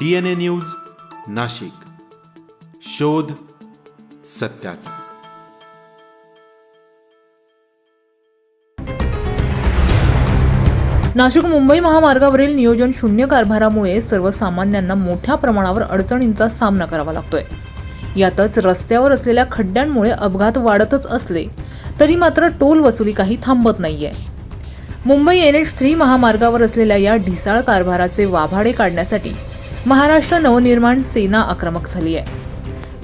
DNA news Nashik. शोध सत्याचा. नाशिक मुंबई महामार्गावरील नियोजन शून्य कारभारामुळे सर्वसामान्यांना मोठ्या प्रमाणावर अडचणींचा सामना करावा लागतोय. यातच रस्त्यावर असलेल्या खड्ड्यांमुळे अपघात वाढतच असले तरी मात्र टोल वसुली काही थांबत नाहीये. मुंबई एन एच थ्री महामार्गावर असलेल्या या ढिसाळ कारभाराचे वाभाडे काढण्यासाठी महाराष्ट्र नवनिर्माण सेना आक्रमक झाली आहे.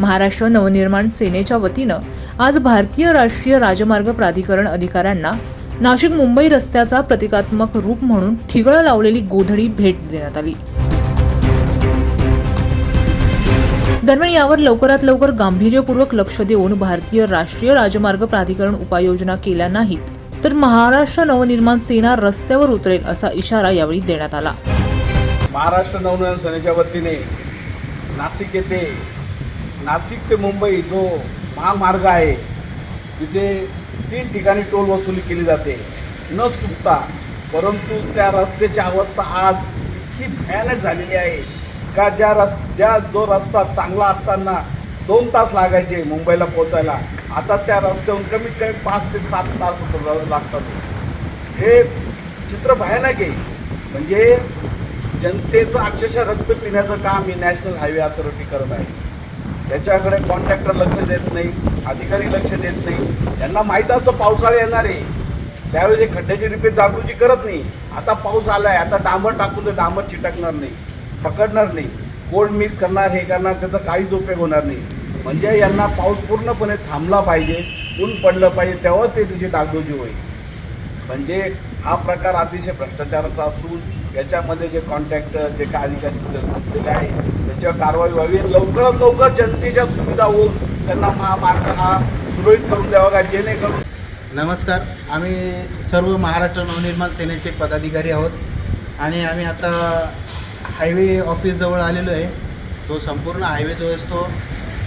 महाराष्ट्र नवनिर्माण सेनेच्या वतीनं आज भारतीय राष्ट्रीय राजमार्ग प्राधिकरण अधिकाऱ्यांना नाशिक मुंबई रस्त्याचा प्रतिकात्मक रूप म्हणून ठिगळं लावलेली गोधडी भेट देण्यात आली. दरम्यान यावर लवकरात लवकर गांभीर्यपूर्वक लक्ष देऊन भारतीय राष्ट्रीय राजमार्ग प्राधिकरण उपाययोजना केल्या नाहीत तर महाराष्ट्र नवनिर्माण सेना रस्त्यावर उतरेल असा इशारा यावेळी देण्यात आला. महाराष्ट्र नवनिर्माण सेनेच्या वतीने नाशिक येथे नाशिक ते मुंबई जो महामार्ग आहे तिथे तीन ठिकाणी टोल वसुली केली जाते. न चुकता परंतु त्या रस्त्याची अवस्था आज इतकी भयानक झालेली आहे का ज्या रस ज्या जो रस्ता चांगला असताना दोन तास लागायचे मुंबईला पोचायला आता त्या रस्त्याहून कमीत कमी पाच ते सात तास लागतात. हे चित्र भयानक आहे. म्हणजे जनतेचं अक्षरशः रक्त पिण्याचं काम ही नॅशनल हायवे अथॉरिटी करत आहे. याच्याकडे कॉन्ट्रॅक्टर लक्ष देत नाही अधिकारी लक्ष देत नाही. यांना माहीत असतं पावसाळा येणार आहे. त्यावेळी हे खड्ड्याची रिपेअर दागडूची करत नाही. आता पाऊस आला आहे आता डांबर टाकून तर डांबर चिटकणार नाही पकडणार नाही. कोल्ड मिक्स करणार हे करणार त्याचा काहीच उपयोग होणार नाही. म्हणजे यांना पाऊस पूर्णपणे थांबला पाहिजे ऊन पडलं पाहिजे तेव्हाच ते तिची डागडोजी होईल. म्हणजे हा प्रकार अतिशय भ्रष्टाचाराचा असून याच्यामध्ये जे कॉन्ट्रॅक्टर जे काय अधिकारी घेतलेले आहे त्याच्यावर कारवाई व्हावी. लवकरात लवकर जनतेच्या सुविधा होऊन त्यांना महामार्ग हा सुरळीत करून द्यावा का जेणेकरून नमस्कार. आम्ही सर्व महाराष्ट्र नवनिर्माण सेनेचे पदाधिकारी आहोत. आणि आम्ही आता हायवे ऑफिसजवळ आलेलो आहे. तो संपूर्ण हायवे जो असतो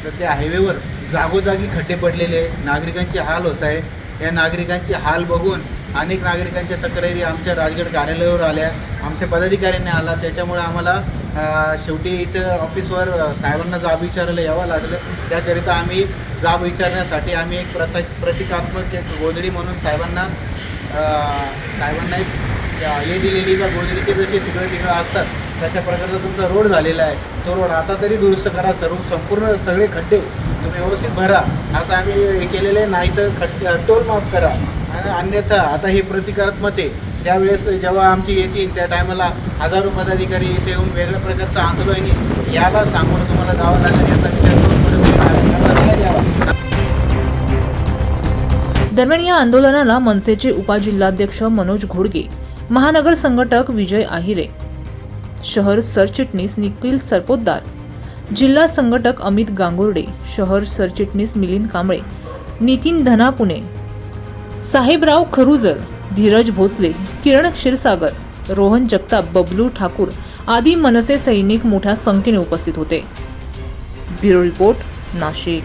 तर त्या हायवेवर जागोजागी खड्डे पडलेले आहे नागरिकांचे हाल होत आहे. या नागरिकांचे हाल बघून अनेक नागरिकांच्या तक्रारी आमच्या राजगड कार्यालयावर आल्या. आमच्या पदाधिकाऱ्यांनी आला. त्याच्यामुळे आम्हाला शेवटी इथं ऑफिसवर साहेबांना जाब विचारायला यावं लागलं. त्याकरिता आम्ही जाब विचारण्यासाठी आम्ही एक प्रत प्रतिकात्मक एक गोधडी म्हणून साहेबांना साहेबांना एक हे दिलेली का गोधडीचे जसे तिकडं तिकडं असतात तशा प्रकारचा तुमचा रोड झालेला आहे. तो रोड आता तरी दुरुस्त करा. सर्व संपूर्ण सगळे खड्डे तुम्ही व्यवस्थित भरा. असं आम्ही हे केलेलं आहे. नाही तर खड्डे टोल माफ करा. अन्यथा आता हे प्रतिकारात्मक आहे त्यावेळेस जेव्हा आमची येतील त्या टायमाला हजारो पदाधिकारी येथे येऊन वेगळ्या प्रकारचं आंदोलन याला सामोरं तुम्हाला जावं लागेल याचा विचार करून दरम्यान या आंदोलनाला मनसेचे उपजिल्हाध्यक्ष मनोज घोडगे महानगर संघटक विजय आहिरे शहर सरचिटणीस निखिल सरपोतदार जिल्हा संघटक अमित गांगुर्डे शहर सरचिटणीस मिलिंद कांबळे नितीन धनापुणे साहेबराव खरुजल धीरज भोसले किरण क्षीरसागर रोहन जगताप बबलू ठाकूर आदी मनसे सैनिक मोठ्या संख्येने उपस्थित होते. Bureau report Nashik.